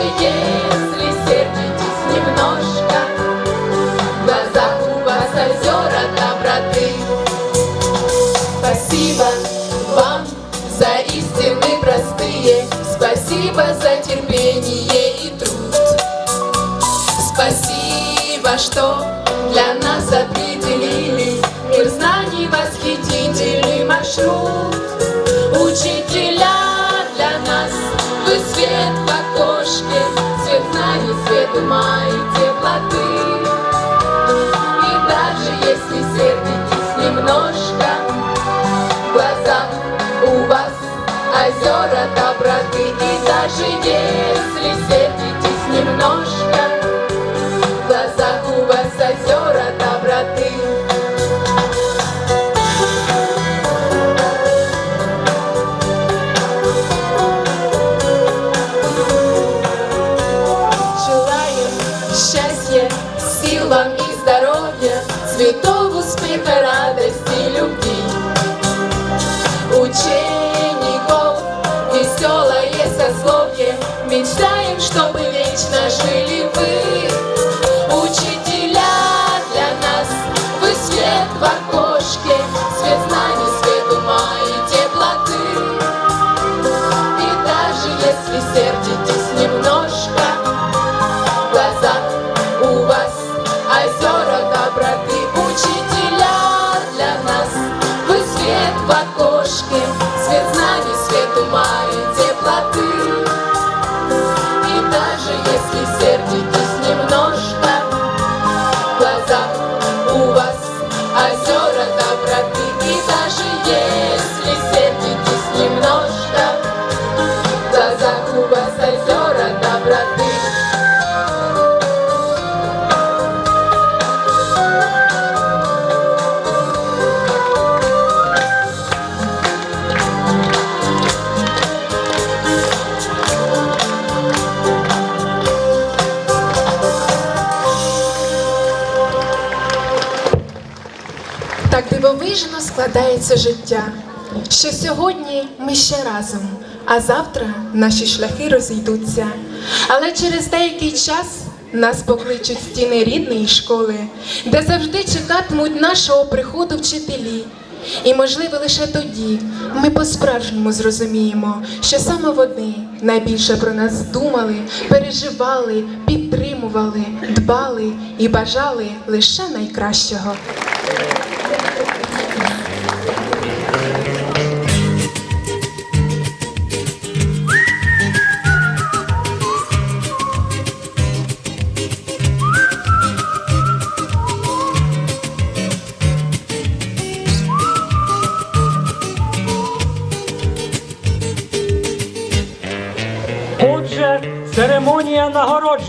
если сердитесь немножко, В у вас озера доброты. Спасибо вам за истины простые, Спасибо за терпение и труд. Спасибо, что ума и теплоты. И даже если сердитесь немножко, В глазах у вас озера доброты. И даже если если сердитесь немножко, складається життя, що сьогодні ми ще разом, а завтра наші шляхи розійдуться. Але через деякий час нас покличуть стіни рідної школи, де завжди чекатимуть нашого приходу вчителі. І, можливо, лише тоді ми по-справжньому зрозуміємо, що саме вони найбільше про нас думали, переживали, підтримували, дбали і бажали лише найкращого.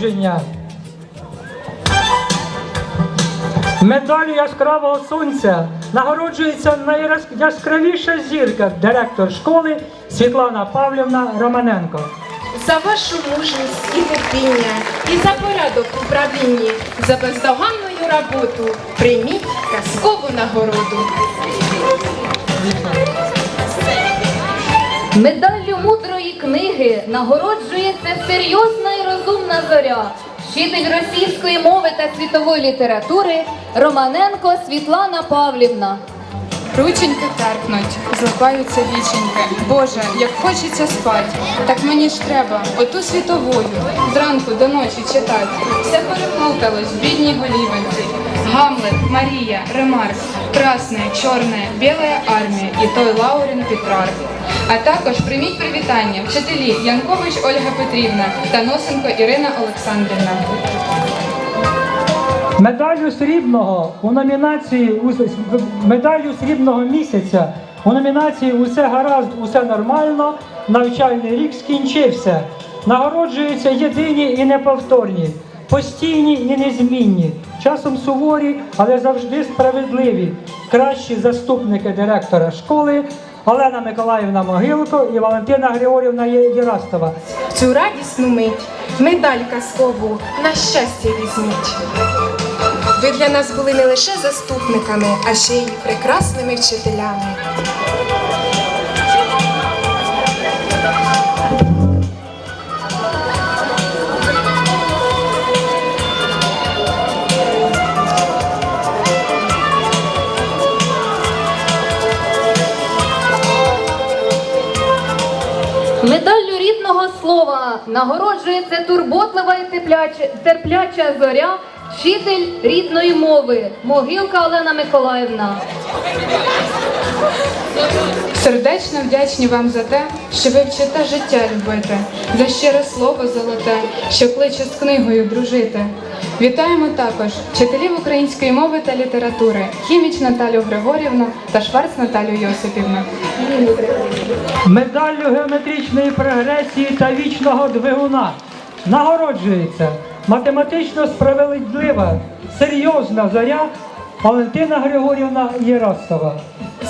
Нагородження. Медаллю яскравого сонця нагороджується найяскравіша зірка, директор школи Світлана Павлівна Романенко. За вашу мужність і терпіння, і за порядок у правлінні, за бездоганною роботу прийміть казкову нагороду. Медаллю мудрої книги нагороджується серйозна і розумна зоря, вчитель російської мови та світової літератури Романенко Світлана Павлівна. Рученьки терпнуть, злипаються віченьки. Боже, як хочеться спать, так мені ж треба оту світовою зранку до ночі читать. Все переплуталось бідній голівенці. Гамлет, Марія, Ремарк, Красне, Чорне, Біла армія і той Лаурін Петрарк. А також прийміть привітання вчителі Янкович Ольга Петрівна та Носенко Ірина Олександрівна. Медаллю срібного у номінації «Ус- медаллю срібного місяця у номінації Усе гаразд, усе нормально. Навчальний рік скінчився. нагороджуються єдині і неповторні, постійні і незмінні, часом суворі, але завжди справедливі, кращі заступники директора школи Олена Миколаївна Могилко і Валентина Григорівна Єрастова. Цю радісну мить медаль казкову на щастя візьміть. Ви для нас були не лише заступниками, а ще й прекрасними вчителями. Слова нагороджується турботлива і тепляча, терпляча зоря, вчитель рідної мови, могилка Олена Миколаївна. Сердечно вдячні вам за те, що ви вчите життя любити, за щире слово золоте, що кличе з книгою дружити. Вітаємо також вчителів української мови та літератури, хіміч Наталю Григорівну та Шварц Наталю Йосипівну. Медаллю геометричної прогресії та вічного двигуна нагороджується математично справедлива, серйозна зоря Валентина Григорівна Єрастова.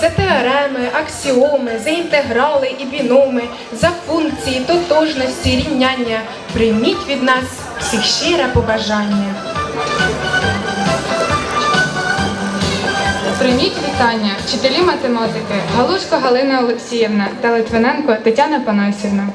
За теореми, аксіоми, за інтеграли і біноми, за функції, тотожності, рівняння. Прийміть від нас всіх щире побажання. Прийміть вітання вчителі математики Галушко Галина Олексіївна та Литвиненко Тетяна Панасівна.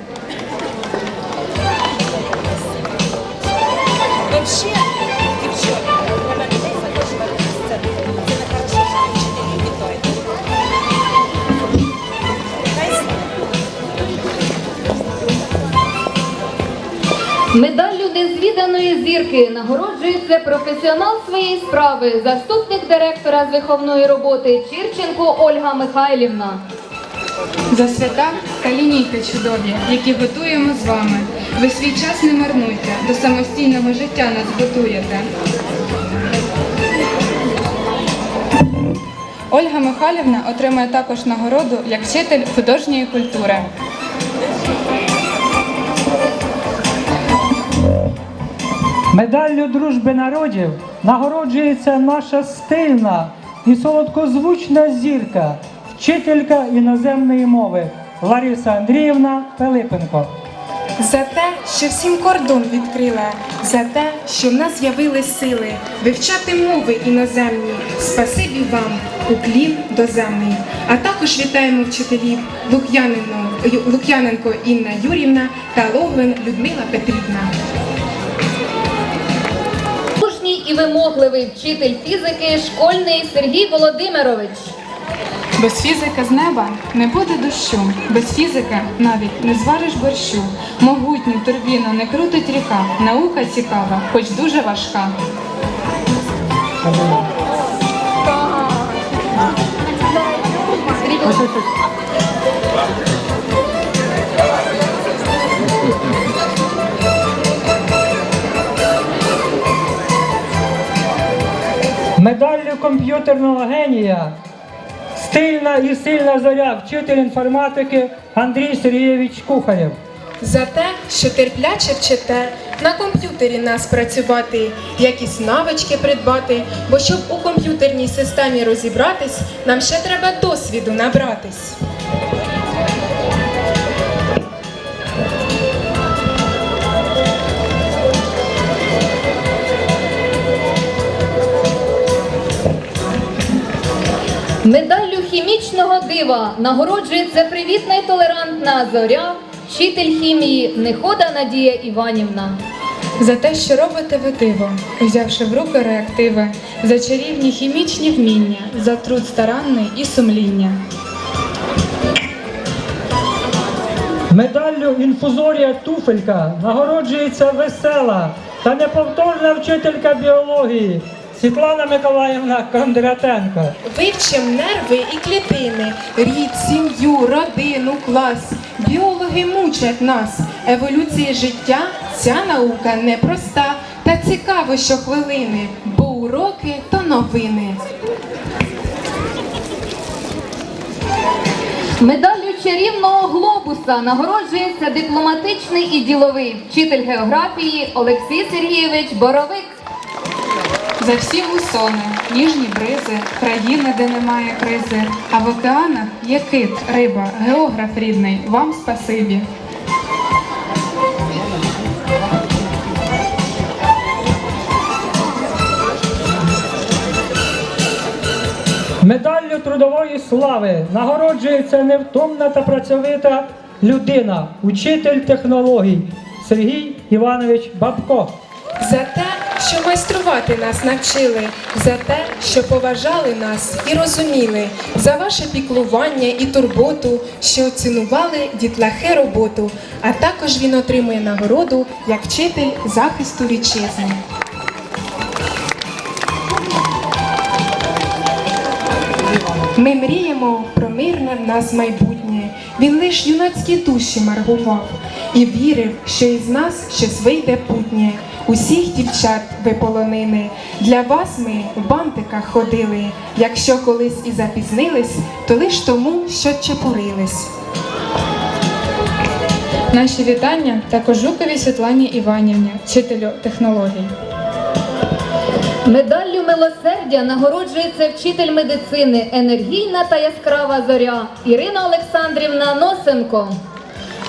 Медаллю незвіданої зірки нагороджується професіонал своєї справи, заступник директора з виховної роботи Чірченко Ольга Михайлівна. За свята та лінійки чудові, які готуємо з вами. Ви свій час не марнуйте, до самостійного життя нас готуєте. Ольга Михайлівна отримує також нагороду як вчитель художньої культури. Медаллю дружби народів нагороджується наша стильна і солодкозвучна зірка, вчителька іноземної мови Лариса Андріївна Пилипенко. За те, що всім кордон відкрила, за те, що в нас з'явились сили вивчати мови іноземні. Спасибі вам, уклін доземний. А також вітаємо вчителів Лук'яненко Інна Юрівна та Логвин Людмила Петрівна. І вимогливий вчитель фізики школьний Сергій Володимирович. Без фізики з неба не буде дощу, без фізики навіть не звариш борщу. Могутню турбіну не крутить ріка. Наука цікава, хоч дуже важка. Медаллю комп'ютерного генія. Стильна і сильна зоря, вчитель інформатики Андрій Сергійович Кухарєв. За те, що терпляче вчите на комп'ютері нас працювати, якісь навички придбати, бо щоб у комп'ютерній системі розібратись, нам ще треба досвіду набратись. Медаллю хімічного дива нагороджується привітна й толерантна зоря, вчитель хімії Нехода Надія Іванівна. За те, що робите ви диво, взявши в руки реактиви, за чарівні хімічні вміння, за труд старанний і сумління. Медаллю інфузорія туфелька нагороджується весела та неповторна вчителька біології Світлана Миколаївна Кондратенко. Вивчим нерви і клітини, рід, сім'ю, родину, клас. Біологи мучать нас. Еволюція життя ця наука непроста. Та цікаво щохвилини, бо уроки то новини. Медаллю чарівного глобуса нагороджується дипломатичний і діловий вчитель географії Олексій Сергійович Боровик. За всі мусони, ніжні бризи, країни, де немає кризи, а в океанах є кит, риба, географ рідний, вам спасибі. Медаллю трудової слави нагороджується невтомна та працьовита людина, учитель технологій Сергій Іванович Бабко. За те, що майструвати нас навчили, за те, що поважали нас і розуміли, за ваше піклування і турботу, що оцінували дітлахи роботу, а також він отримує нагороду як вчитель захисту вітчизни. Ми мріємо про мирне в нас майбутнє. Він лиш юнацькі душі маргував і вірив, що із нас щось вийде путнє. Усіх дівчат ви полонини. Для вас ми в бантиках ходили. Якщо колись і запізнились, то лиш тому, що чепурились. Наші вітання також Жуковій Світлані Іванівні, вчителю технологій. Медаллю милосердя нагороджується вчитель медицини, енергійна та яскрава зоря Ірина Олександрівна Носенко.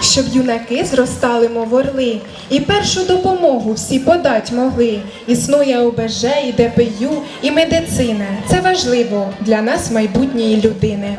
Щоб юнаки зростали, мов орли, і першу допомогу всі подать могли. Існує ОБЖ, і ДПЮ, і медицина. Це важливо для нас, майбутньої людини.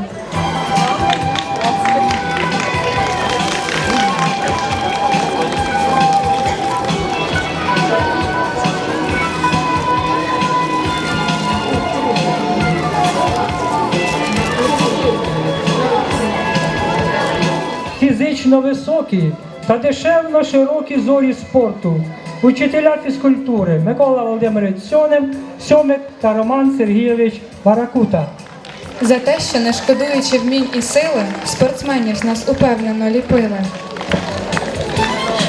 Фізично високі та дешевно широкі зорі спорту. Учителя фізкультури Микола Володимирович Сьонем, Сьомик та Роман Сергійович Баракута. За те, що не шкодуючи вмінь і сили, спортсменів з нас упевнено ліпили.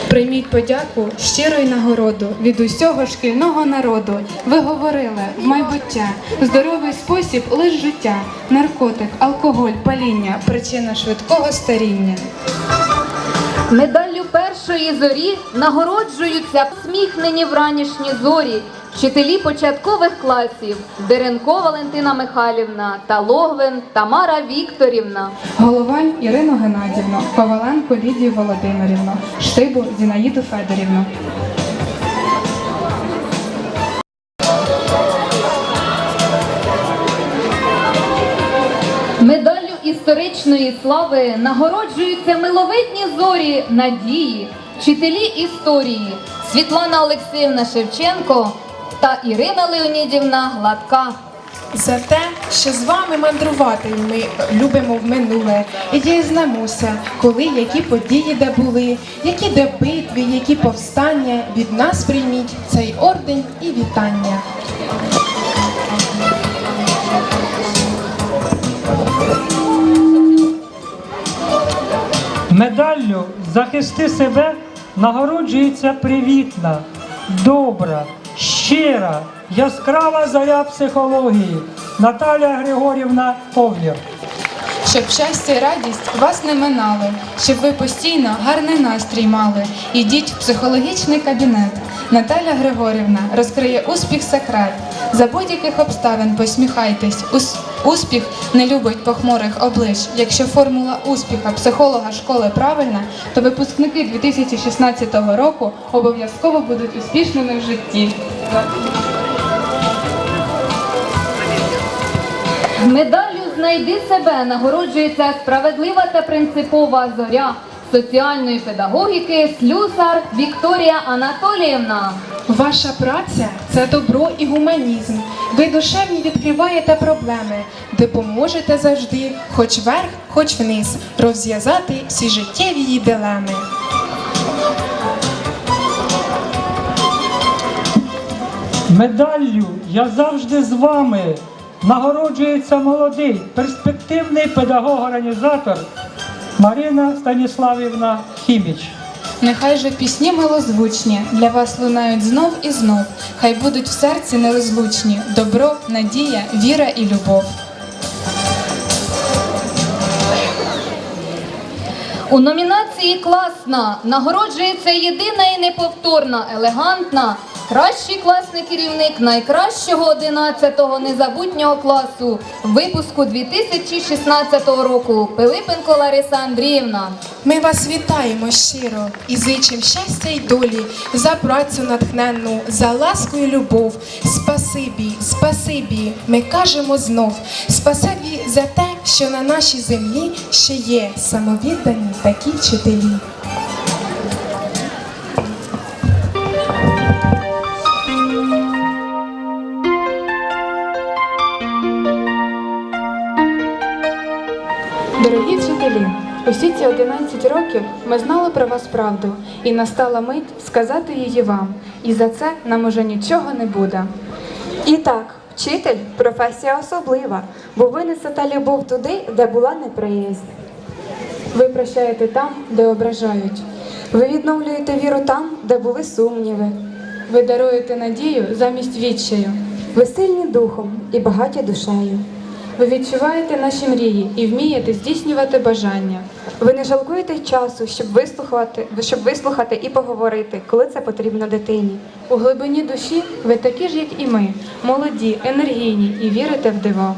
Прийміть подяку, щиру й нагороду від усього шкільного народу. Ви говорили майбуття, здоровий спосіб лиш життя, наркотик, алкоголь, паління, причина швидкого старіння. Медаллю першої зорі нагороджуються посміхнені вранішні зорі, вчителі початкових класів Деренко Валентина Михайлівна та Логвин Тамара Вікторівна. Головань Ірину Геннадівну, Коваленко Лідію Володимирівну, Штибу Зінаїду Федорівну. Медаллю історичної слави нагороджуються миловидні зорі надії, вчителі історії Світлана Олексіївна Шевченко та Ірина Леонідівна Гладка. За те, що з вами мандрувати ми любимо в минуле і дізнамося, коли які події де були, які де битви, які повстання від нас прийміть цей орден і вітання. Медаллю захисти себе нагороджується привітна, добра, щира, яскрава заря психології Наталя Григорівна Ковлєр. Щоб щастя і радість вас не минали, щоб ви постійно гарний настрій мали. Ідіть в психологічний кабінет. Наталя Григорівна розкриє успіх секрет. За будь-яких обставин посміхайтесь. Ус- успіх не любить похмурих облич. Якщо формула успіха психолога школи правильна, то випускники 2016 року обов'язково будуть успішними в житті. Медаллю Знайди себе нагороджується справедлива та принципова зоря соціальної педагогіки Слюсар Вікторія Анатоліївна. Ваша праця це добро і гуманізм. Ви душевні відкриваєте проблеми, допоможете завжди, хоч вверх, хоч вниз, розв'язати всі життєві її дилеми. Медаллю я завжди з вами. Нагороджується молодий, перспективний педагог-організатор Марина Станіславівна Хіміч. Нехай же пісні милозвучні для вас лунають знов і знов. Хай будуть в серці нерозлучні добро, надія, віра і любов. У номінації Класна нагороджується єдина і неповторна, елегантна, кращий класний керівник найкращого 11-го незабутнього класу випуску 2016 року Пилипенко Лариса Андріївна. Ми вас вітаємо щиро і зичим щастя й долі за працю натхненну, за ласку і любов. Спасибі, спасибі, ми кажемо знов. Спасибі за те, що на нашій землі ще є самовіддані такі вчителі. Усі ці 11 років ми знали про вас правду, і настала мить сказати її вам. І за це нам уже нічого не буде. І так, вчитель професія особлива, бо ви несете любов туди, де була неприязнь. Ви прощаєте там, де ображають. Ви відновлюєте віру там, де були сумніви. Ви даруєте надію замість відчаю. Ви сильні духом і багаті душею. Ви відчуваєте наші мрії і вмієте здійснювати бажання. Ви не жалкуєте часу, щоб вислухати, щоб вислухати і поговорити, коли це потрібно дитині. У глибині душі ви такі ж, як і ми, молоді, енергійні і вірите в диво.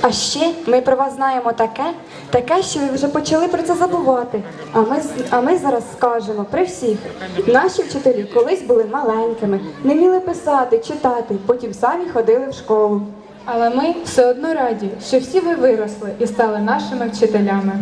А ще ми про вас знаємо таке, таке, що ви вже почали про це забувати. А ми, а ми зараз скажемо при всіх. Наші вчителі колись були маленькими, не вміли писати, читати, потім самі ходили в школу. Але ми все одно раді, що всі ви виросли і стали нашими вчителями.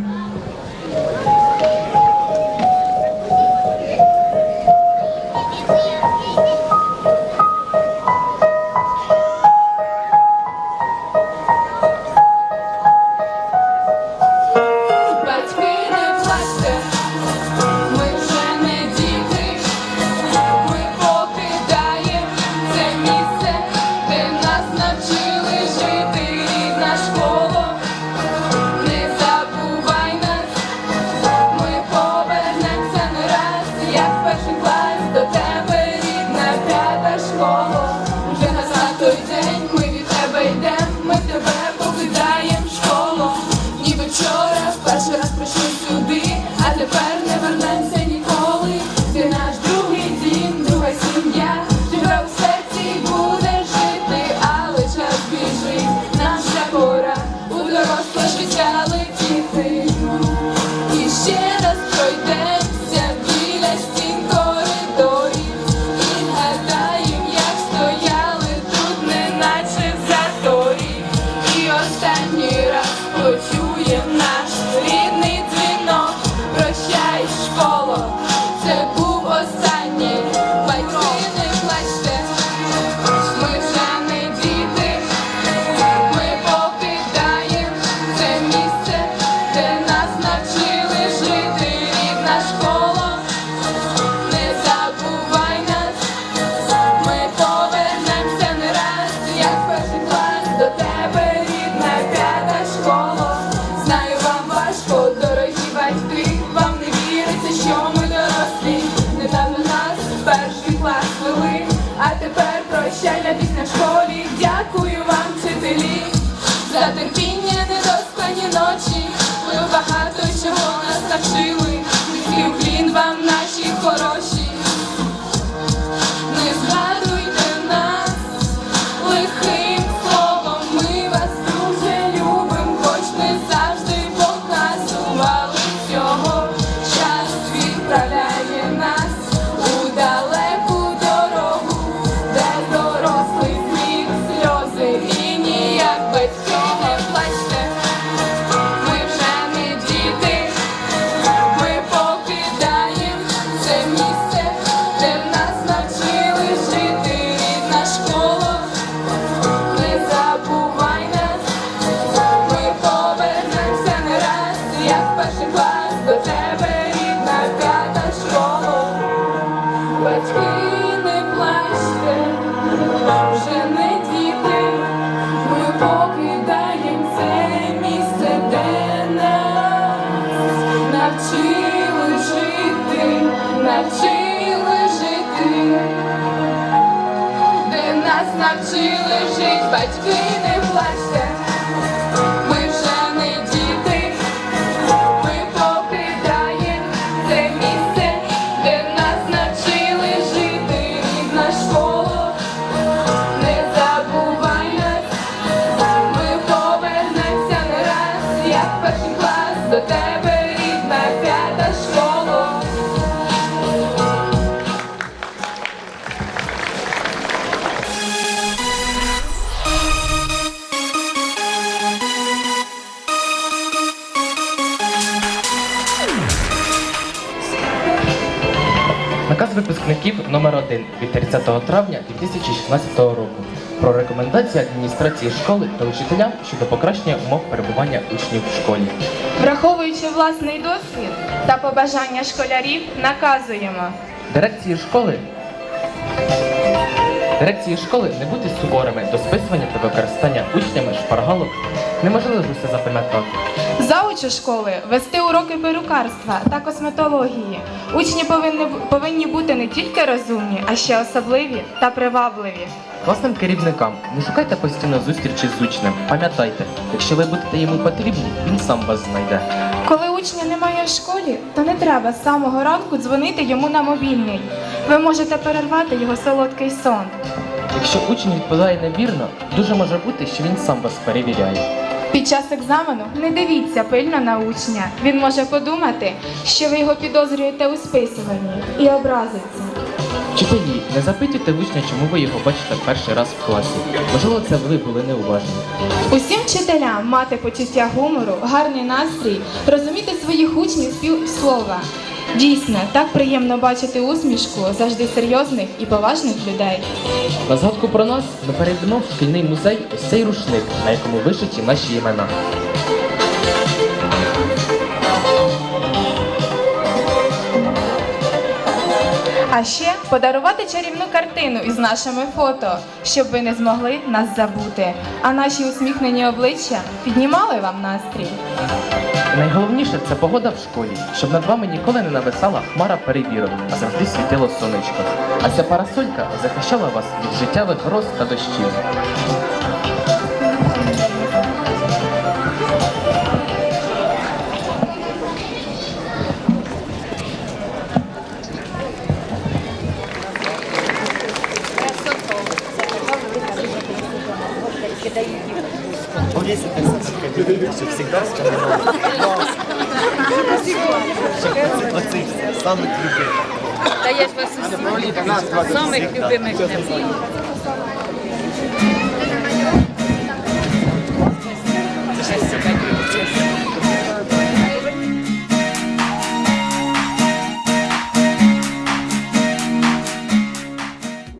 батьки не власться, ми вже не діти, ми покидаємо це місце, де нас навчили жити, рідна школа, не забувай ми повернемося не раз, як перший клас до тебе. 1 від 30 травня 2016 року про рекомендації адміністрації школи та учителям щодо покращення умов перебування учнів в школі. Враховуючи власний досвід та побажання школярів, наказуємо. Дирекції школи Дирекції школи не бути суворими до списування та використання учнями шпаргалок, неможливості запам'ятати. Заучу школи вести уроки перукарства та косметології. Учні повинні, повинні бути не тільки розумні, а ще особливі та привабливі. Класним керівникам не шукайте постійно зустрічі з учнем. Пам'ятайте, якщо ви будете йому потрібні, він сам вас знайде. Коли учня немає в школі, то не треба з самого ранку дзвонити йому на мобільний. Ви можете перервати його солодкий сон. Якщо учень відповідає невірно, дуже може бути, що він сам вас перевіряє. Під час екзамену не дивіться пильно на учня. Він може подумати, що ви його підозрюєте у списуванні і образиться. Вчителі, не запитуйте учня, чому ви його бачите перший раз в класі. Можливо, це ви були неуважні. Усім вчителям мати почуття гумору, гарний настрій, розуміти своїх учнів з півслова. Дійсно, так приємно бачити усмішку завжди серйозних і поважних людей. На згадку про нас ми перейдемо в шкільний музей ось цей рушник, на якому вишиті наші імена. А ще подарувати чарівну картину із нашими фото, щоб ви не змогли нас забути. А наші усміхнені обличчя піднімали вам настрій. Найголовніше це погода в школі, щоб над вами ніколи не нависала хмара перевірок, а завжди світило сонечко. А ця парасолька захищала вас від життєвих роз та дощів. Оцих самих любимих. Та я ж вас самих любимих не